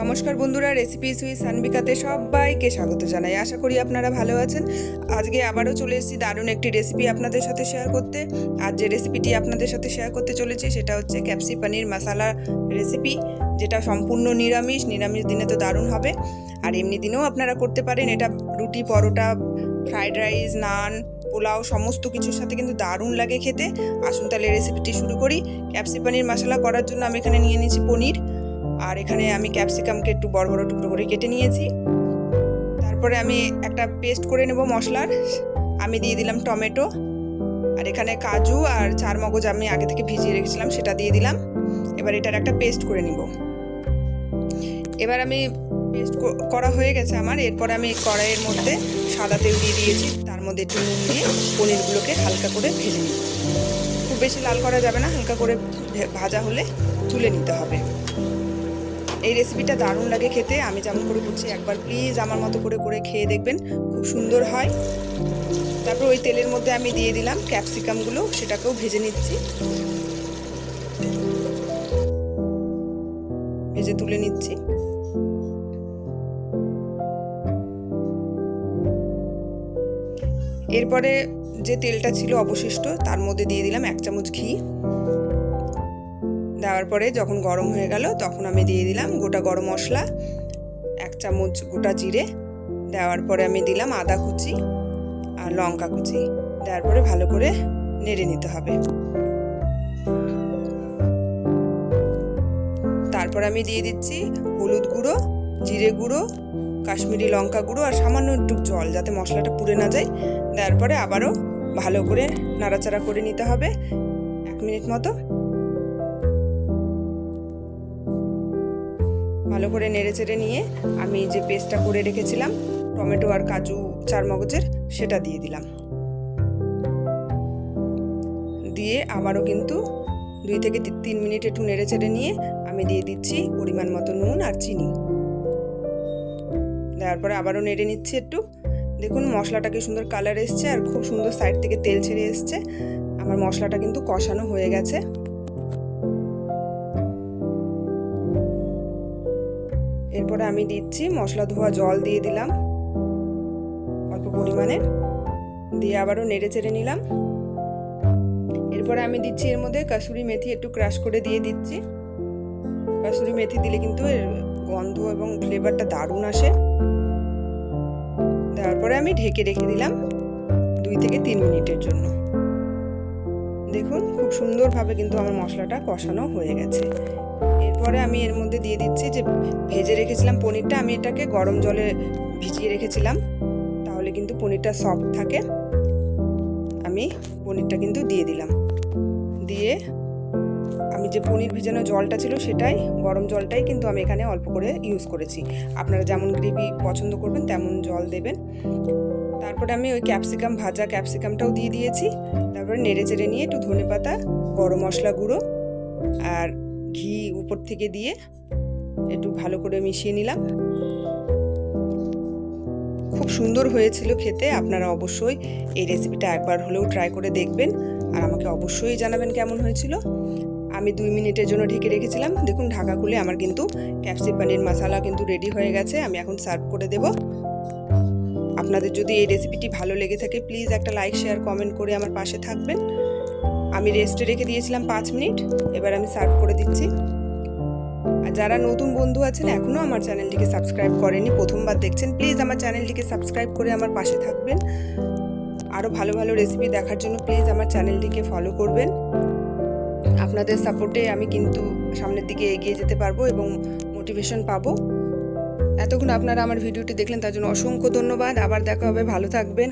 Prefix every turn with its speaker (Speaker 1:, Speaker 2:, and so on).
Speaker 1: নমস্কার বন্ধুরা রেসিপি সুই সানবিকাতে সবাইকে স্বাগত জানাই। আশা করি আপনারা ভালো আছেন। আজকে আবারও চলে এসেছি দারুণ একটি রেসিপি আপনাদের সাথে শেয়ার করতে। আর যে রেসিপিটি আপনাদের সাথে শেয়ার করতে চলেছি, সেটা হচ্ছে ক্যাপসি পানির মশালা রেসিপি যেটা সম্পূর্ণ নিরামিষ। নিরামিষ দিনে তো দারুণ হবে। আর এমনি দিনেও আপনারা করতে পারেন। এটা রুটি, পরোটা ফ্রাইড রাইস নান পোলাও, সমস্ত কিছুর সাথে কিন্তু দারুণ লাগে খেতে। আসুন তাহলে রেসিপিটি শুরু করি। ক্যাপসি পানির মশলা করার জন্য আমি এখানে নিয়ে নিয়েছি পনির। আর এখানে আমি ক্যাপসিকামকে একটু বড় বড় টুকরো করে কেটে নিয়েছি। তারপরে আমি একটা পেস্ট করে নেব মশলার। আমি দিয়ে দিলাম টমেটো। আর এখানে কাজু আর চার মগজ আমি আগে থেকে ভিজিয়ে রেখেছিলাম, সেটা দিয়ে দিলাম। এবার এটার একটা পেস্ট করে নিব। এবার আমি পেস্ট করা হয়ে গেছে আমার। এরপর আমি কড়াইয়ের মধ্যে সাদা তেল দিয়ে দিয়েছি। তার মধ্যে একটু নুন দিয়ে পনিরগুলোকে হালকা করে ভেজে নিই খুব বেশি লাল করা যাবে না, হালকা করে ভাজা হলে তুলে নিতে হবে। এই রেসিপিটা দারুণ লাগে খেতে। আমি যেমন করে করছি একবার প্লিজ আমার মতো করে করে খেয়ে দেখবেন, খুব সুন্দর হয়। তারপর ওই তেলের মধ্যে আমি দিয়ে দিলাম ক্যাপসিকামগুলো সেটাকেও ভেজে নিচ্ছি। ভেজে তুলে নিচ্ছি। এরপরে যে তেলটা ছিল অবশিষ্ট, তার মধ্যে দিয়ে দিলাম এক চামচ ঘি। দেওয়ার পরে যখন গরম হয়ে গেল, তখন আমি দিয়ে দিলাম গোটা গরম মশলা, এক চামচ গোটা জিরে, দেওয়ার পরে আমি দিলাম আদা কুচি আর লঙ্কা কুচি। দেওয়ার পরে ভালো করে নেড়ে নিতে হবে। তারপর আমি দিয়ে দিচ্ছি হলুদ গুঁড়ো, জিরে গুঁড়ো, কাশ্মীরি লঙ্কা গুঁড়ো আর সামান্য একটু জল যাতে মশলাটা পুড়ে না যায়। দেওয়ার পরে আবারও ভালো করে নাড়াচাড়া করে নিতে হবে। এক মিনিট মতো ভালো করে নেড়ে চেড়ে নিয়ে আমি যে পেস্টটা করে রেখেছিলাম, টমেটো আর কাজু চার মগজের সেটা দিয়ে দিলাম। দিয়ে আবারও কিন্তু দুই থেকে তিন মিনিট একটু নেড়ে চেড়ে নিয়ে আমি দিয়ে দিচ্ছি পরিমাণ মতো নুন আর চিনি। দেওয়ার পরে আবারও নেড়ে নিচ্ছি একটু। দেখুন, মশলাটা কি সুন্দর কালার এসছে আর খুব সুন্দর সাইড থেকে তেল ছেড়ে এসছে। আমার মশলাটা কিন্তু কষানো হয়ে গেছে। এরপরে আমি দিচ্ছি মশলা ধোয়া জল দিয়ে দিলাম। অল্প পরিমাণে। দিয়ে আবারও নেড়ে চেড়ে নিলাম। এরপরে আমি দিচ্ছি এর মধ্যে কাসুরি মেথি একটু ক্রাশ করে দিয়ে দিচ্ছি। কাসুরি মেথি দিলে কিন্তু এর গন্ধ এবং ফ্লেভারটা দারুণ আসে। তারপরে আমি ঢেকে রেখে দিলাম দুই থেকে তিন মিনিটের জন্য। দেখুন, খুব সুন্দরভাবে কিন্তু আমার মশলাটা কষানো হয়ে গেছে। এরপরে আমি এর মধ্যে দিয়ে দিচ্ছি যে ভেজে রেখেছিলাম পনিরটা, আমি এটাকে গরম জলে ভিজিয়ে রেখেছিলাম, তাহলে কিন্তু পনিরটা সফট থাকে। আমি পনিরটা কিন্তু দিয়ে দিলাম। দিয়ে আমি যে পনির ভিজানো জলটা ছিল সেটাই, গরম জলটাই কিন্তু আমি এখানে অল্প করে ইউজ করেছি। আপনারা যেমন গ্রেভি পছন্দ করবেন, তেমন জল দেবেন। তারপরে আমি ওই ক্যাপসিকাম, ভাজা ক্যাপসিকামটাও দিয়ে দিয়েছি। তারপরে নেড়ে চেড়ে নিয়ে একটু ধনে পাতা, গরম মশলা গুঁড়ো আর ঘি উপর থেকে দিয়ে একটু ভালো করে মিশিয়ে নিলাম। খুব সুন্দর হয়েছিল খেতে, আপনারা অবশ্যই এই রেসিপিটা একবার হলেও ট্রাই করে দেখবেন আর আমাকে অবশ্যই জানাবেন কেমন হয়েছিল। আমি দুই মিনিটের জন্য ঢেকে রেখেছিলাম। দেখুন, ঢাকা খুলে আমার কিন্তু ক্যাপসি পানির মশলা কিন্তু রেডি হয়ে গেছে। আমি এখন সার্ভ করে দেব। আপনাদের যদি এই রেসিপিটি ভালো লেগে থাকে প্লিজ একটা লাইক শেয়ার কমেন্ট করে আমার পাশে থাকবেন। আমি রেস্টে রেখে দিয়েছিলাম পাঁচ মিনিট, এবার আমি সার্ভ করে দিচ্ছি। আর যারা নতুন বন্ধু আছেন এখনও আমার চ্যানেলটিকে সাবস্ক্রাইব করেনি প্রথমবার দেখছেন প্লিজ আমার চ্যানেলটিকে সাবস্ক্রাইব করে আমার পাশে থাকবেন। আরও ভালো ভালো রেসিপি দেখার জন্য প্লিজ আমার চ্যানেলটিকে ফলো করবেন। আপনাদের সাপোর্টে আমি কিন্তু সামনের দিকে এগিয়ে যেতে পারব এবং মোটিভেশন পাবো। এতক্ষণ আপনারা আমার ভিডিওটি দেখলেন তার জন্য অসংখ্য ধন্যবাদ। আবার দেখা হবে। ভালো থাকবেন।